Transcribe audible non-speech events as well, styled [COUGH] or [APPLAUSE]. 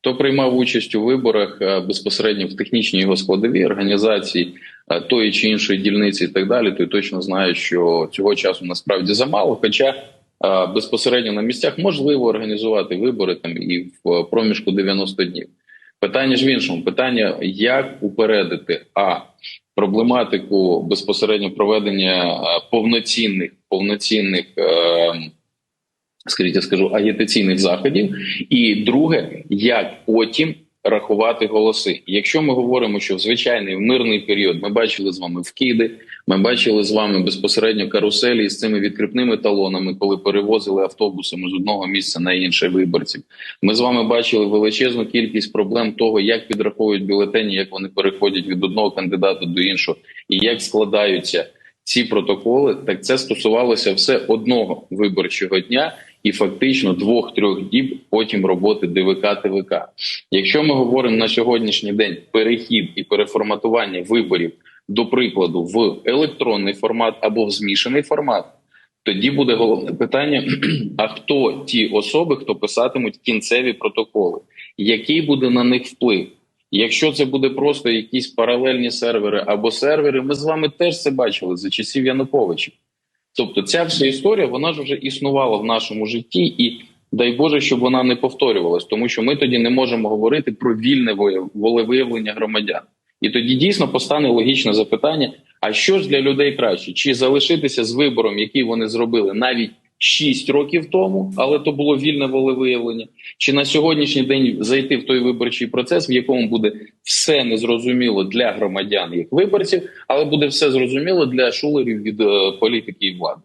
Хто приймав участь у виборах е, безпосередньо в технічній його складовій організації е, тої чи іншої дільниці, і так далі, той точно знає, що цього часу насправді замало. Хоча е, безпосередньо на місцях можливо організувати вибори там і в проміжку 90 днів. Питання ж в іншому: питання, як упередити а проблематику безпосередньо проведення повноцінних повноцінних. Скажіть, я скажу агітаційних заходів, і друге, як потім рахувати голоси. Якщо ми говоримо, що в звичайний в мирний період ми бачили з вами вкиди, ми бачили з вами безпосередньо каруселі з цими відкріпними талонами, коли перевозили автобусами з одного місця на інше виборців. Ми з вами бачили величезну кількість проблем того, як підраховують бюлетені, як вони переходять від одного кандидата до іншого, і як складаються ці протоколи. Так це стосувалося все одного виборчого дня і фактично двох-трьох діб потім роботи ДВК ТВК. Якщо ми говоримо на сьогоднішній день перехід і переформатування виборів, до прикладу, в електронний формат або в змішаний формат. Тоді буде головне питання: [CLEARS THROAT] а хто ті особи, хто писатимуть кінцеві протоколи, який буде на них вплив? Якщо це буде просто якісь паралельні сервери або сервери, ми з вами теж це бачили за часів Януковича. Тобто, ця вся історія вона ж вже існувала в нашому житті, і дай Боже, щоб вона не повторювалась, тому що ми тоді не можемо говорити про вільне волевиявлення громадян. І тоді дійсно постане логічне запитання: а що ж для людей краще? Чи залишитися з вибором, який вони зробили навіть 6 років тому, але то було вільне волевиявлення, чи на сьогоднішній день зайти в той виборчий процес, в якому буде все незрозуміло для громадян як виборців, але буде все зрозуміло для шулерів від е, політики і влади.